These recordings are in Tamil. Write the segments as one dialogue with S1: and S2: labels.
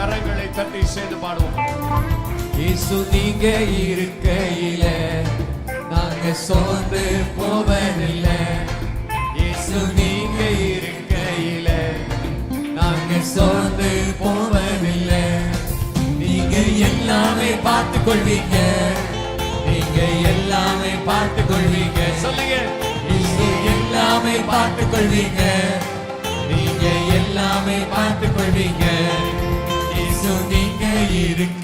S1: கரங்களை தட்டி சேர்ந்து பாடுவோம்.
S2: இயேசு நீங்க இருக்கையில நாங்க சோர்ந்து போவதில்லை. இயேசு நீங்க இருக்கையில நாங்க சோர்ந்து போவதில்லை. நீங்க எல்லாமே பார்த்து கொள்வீங்க நீங்க எல்லாமே பார்த்து கொள்வீங்க
S1: சொல்லுங்க.
S2: இயேசு எல்லாமே பார்த்து கொள்வீங்க நீங்க எல்லாமே பார்த்து கொள்வீங்க நீங்க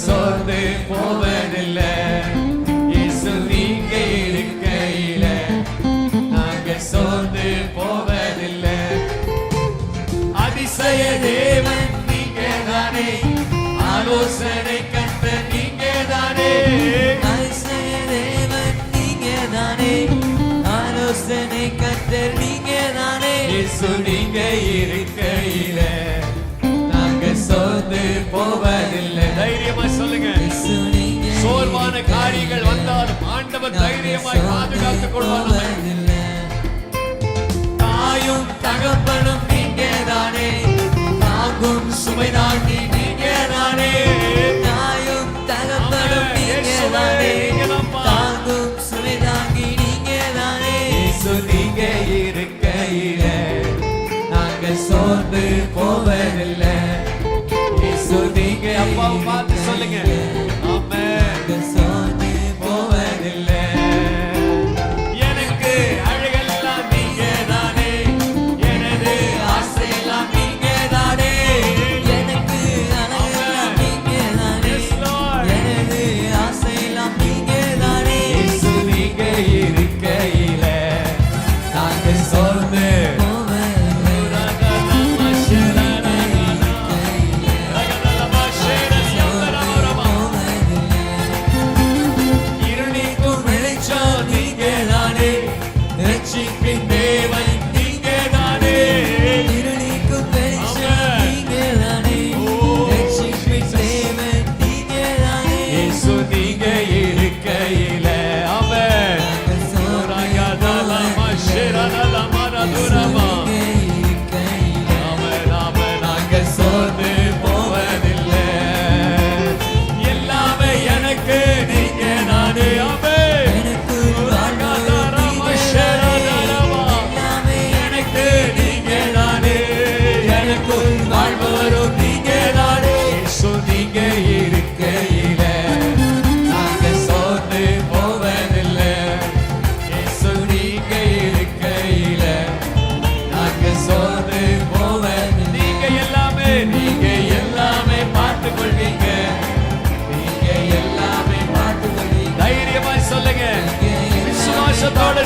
S2: சோர்ந்து போவதில்லை. இயேசு நீங்க இருக்கையில நாங்க சோர்ந்து போவதில்லை. அதிசய தேவன் நீங்க தானே ஆலோசனை கத்த நீங்க தானே
S3: அதிசய தேவன் நீங்க தானே ஆலோசனை கத்தர் நீங்க தானே
S2: இயேசு நீங்க இருக்கையில. நாங்க சோர்ந்து போவதில்லை.
S1: சோர்வான காரியங்கள் வந்தாலும் ஆண்டவர் தைரியமாய் பாதுகாத்துக் கொள்வார் நம்மை.
S2: தாயும் தகப்பனும் நீங்க தானே தாங்கும் சுமை தாங்கி நீங்க தானே
S3: தாயும் தகப்பனும். நீங்க தானே. தாங்கும் சுமை தாங்கி நீங்க தானே
S2: நீங்க இருக்கையில. நாங்க சோர்ந்து போவதில்லை. நீங்க
S1: அப்பாவை பார்த்து சொல்லுங்க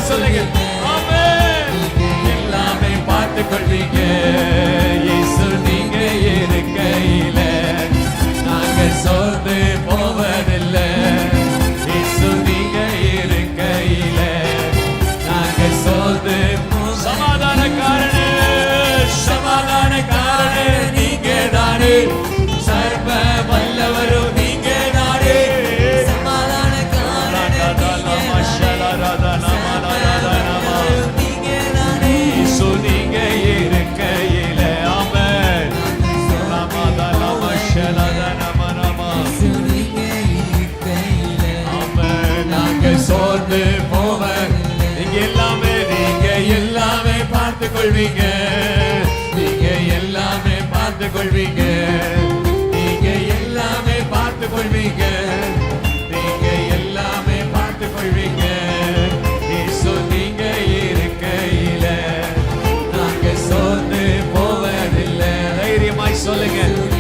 S2: சொல்லுங்க எல்லாமே பார்த்துக் கொள்வீங்க. கொள்வீங்க நீங்க எல்லாமே பார்த்து கொள்வீங்க நீங்க எல்லாமே பார்த்து கொள்வீங்க நீங்க எல்லாமே பார்த்து கொள்வீங்க சொல்லுங்க.